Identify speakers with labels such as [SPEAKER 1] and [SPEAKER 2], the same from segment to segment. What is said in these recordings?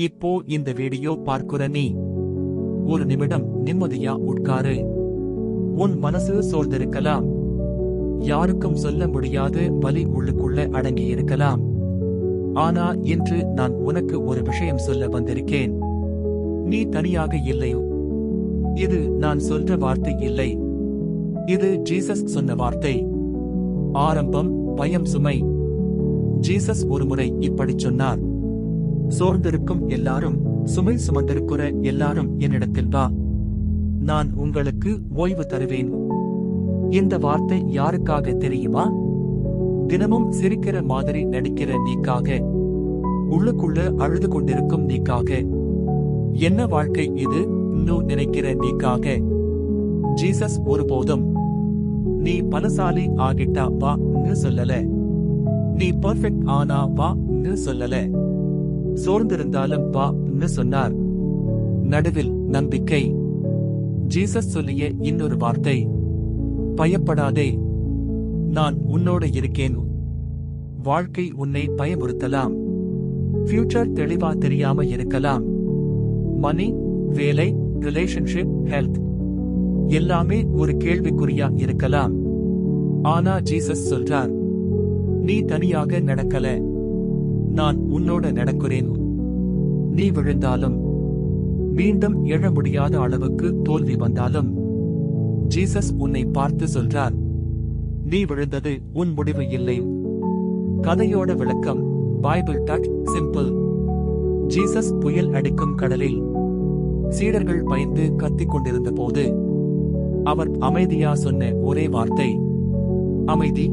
[SPEAKER 1] இப்போ இந்த வீடியோ பார்க்குற நீ. ஒரு நிமிடம் நிம்மதியா உட்காரு. உன் மனசு சோர்ந்திருக்கலாம். யாருக்கும் சொல்ல முடியாத வலி உள்ளுக்குள்ள அடங்கி இருக்கலாம். ஆனா இன்று நான் உனக்கு ஒரு விஷயம் சொல்ல வந்திருக்கேன். நீ தனியாக இல்லை. இது நான் சொல்ற வார்த்தை இல்லை. இது ஜீசஸ் சொன்ன வார்த்தை. ஆரம்பம் பயம் சுமை. ஜீசஸ் ஒருமுறை இப்படி சொன்னார். சோர்ந்திருக்கும் எல்லாரும் சுமை சுமந்திருக்கிற எல்லாரும் என்னிடத்தில் வா. நான் உங்களுக்கு ஓய்வு தருவேன். இந்த வார்த்தை யாருக்காக தெரியுமா? தினமும் சிரிக்கிற மாதிரி நடிக்கிற நீக்காக உள்ளுக்குள்ள அழுது கொண்டிருக்கும் நீக்காக. என்ன வாழ்க்கை இது? இன்னும் நினைக்கிற நீக்காக. ஜீசஸ் ஒருபோதும் நீ பலசாலி ஆகிட்டா வா சொல்லல. நீ பர்ஃபெக்ட் ஆனா வா சொல்லல. சோர்ந்திருந்தாலும் வா சொன்னார். நடுவில் நம்பிக்கை. ஜீசஸ் சொல்லிய இன்னொரு வார்த்தை. பயப்படாதே. நான் உன்னோட இருக்கேன். வாழ்க்கை உன்னை பயமுறுத்தலாம். ஃபியூச்சர் தெளிவா தெரியாம இருக்கலாம். மணி வேலை ரிலேஷன்ஷிப் ஹெல்த் எல்லாமே ஒரு கேள்விக்குறியா இருக்கலாம். ஆனா ஜீசஸ் சொல்றார். நீ தனியாக நடக்கல. நான் உன்னோட நடக்கிறேன். நீ விழுந்தாலும் மீண்டும் எழ முடியாத அளவுக்கு தோல்வி வந்தாலும் ஜீசஸ் உன்னை பார்த்து சொல்றார் நீ விழுந்தது உன் முடிவு இல்லை. கதையோட விளக்கம் பைபிள் டச் சிம்பிள். ஜீசஸ் புயல் அடிக்கும் கடலில் சீடர்கள் பயந்து கத்திக் கொண்டிருந்த போது அவர் அமைதியா சொன்ன ஒரே வார்த்தை அமைதி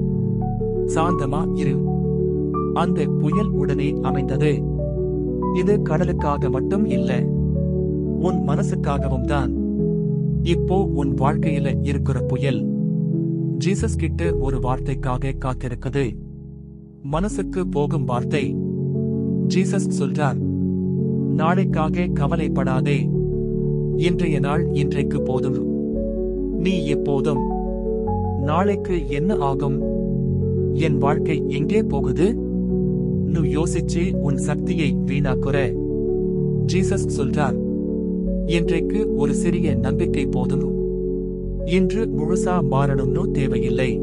[SPEAKER 1] சாந்தமா இரு. அந்த புயல் உடனே அமைந்தது. இது கடலுக்காக மட்டும் இல்ல உன் மனசுக்காகவும் தான். இப்போ உன் வாழ்க்கையில இருக்கிற புயல். ஜீசஸ் கிட்ட ஒரு வார்த்தைக்காக காத்திருக்குது. மனசுக்கு போகும் வார்த்தை. ஜீசஸ் சொல்றார் நாளைக்காக கவலைப்படாதே. இன்றைய நாள் இன்றைக்கு போதும். நீ எப்போதும் நாளைக்கு என்ன ஆகும்? என் வாழ்க்கை எங்கே போகுது? நீ யோசிச்சு உன் சக்தியை வீணாக்குற. ஜீசஸ் சொல்றார் இன்றைக்கு ஒரு சிறிய நம்பிக்கை போதும். இன்று முழுசா மாறணும்னு தேவையில்லை.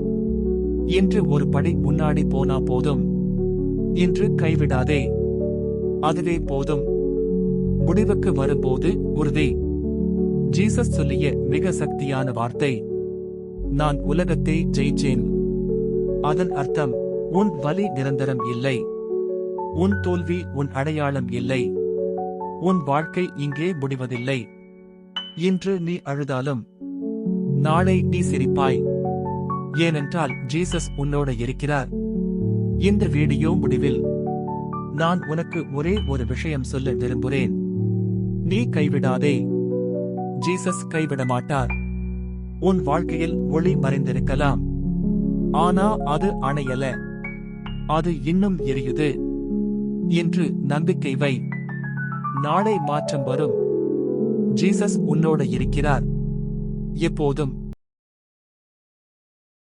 [SPEAKER 1] இன்று ஒரு படி முன்னாடி போனா போதும். இன்று கைவிடாதே. அதுவே போதும். முடிவுக்கு வரும்போது உறுதி. ஜீசஸ் சொல்லிய மிக சக்தியான வார்த்தை நான் உலகத்தை ஜெயிச்சேன். அதன் அர்த்தம் உன் வலி நிரந்தரம் இல்லை. உன் தோல்வி உன் அடையாளம் இல்லை. உன் வாழ்க்கை இங்கே முடிவதில்லை. இன்று நீ அழுதாலும் நாளை நீ சிரிப்பாய். ஏனென்றால் ஜீசஸ் உன்னோட இருக்கிறார். இந்த வீடியோ முடிவில் நான் உனக்கு ஒரே ஒரு விஷயம் சொல்ல விரும்புகிறேன். நீ கைவிடாதே. ஜீசஸ் கைவிட மாட்டார் உன் வாழ்க்கையில் ஒளி மறைந்திருக்கலாம். ஆனா அது அணையல. அது இன்னும் எரியுது. என்று நம்பிக்கை வை. நாளை மாற்றம் வரும். ஜீசஸ் உன்னோட இருக்கிறார். எப்போதும்.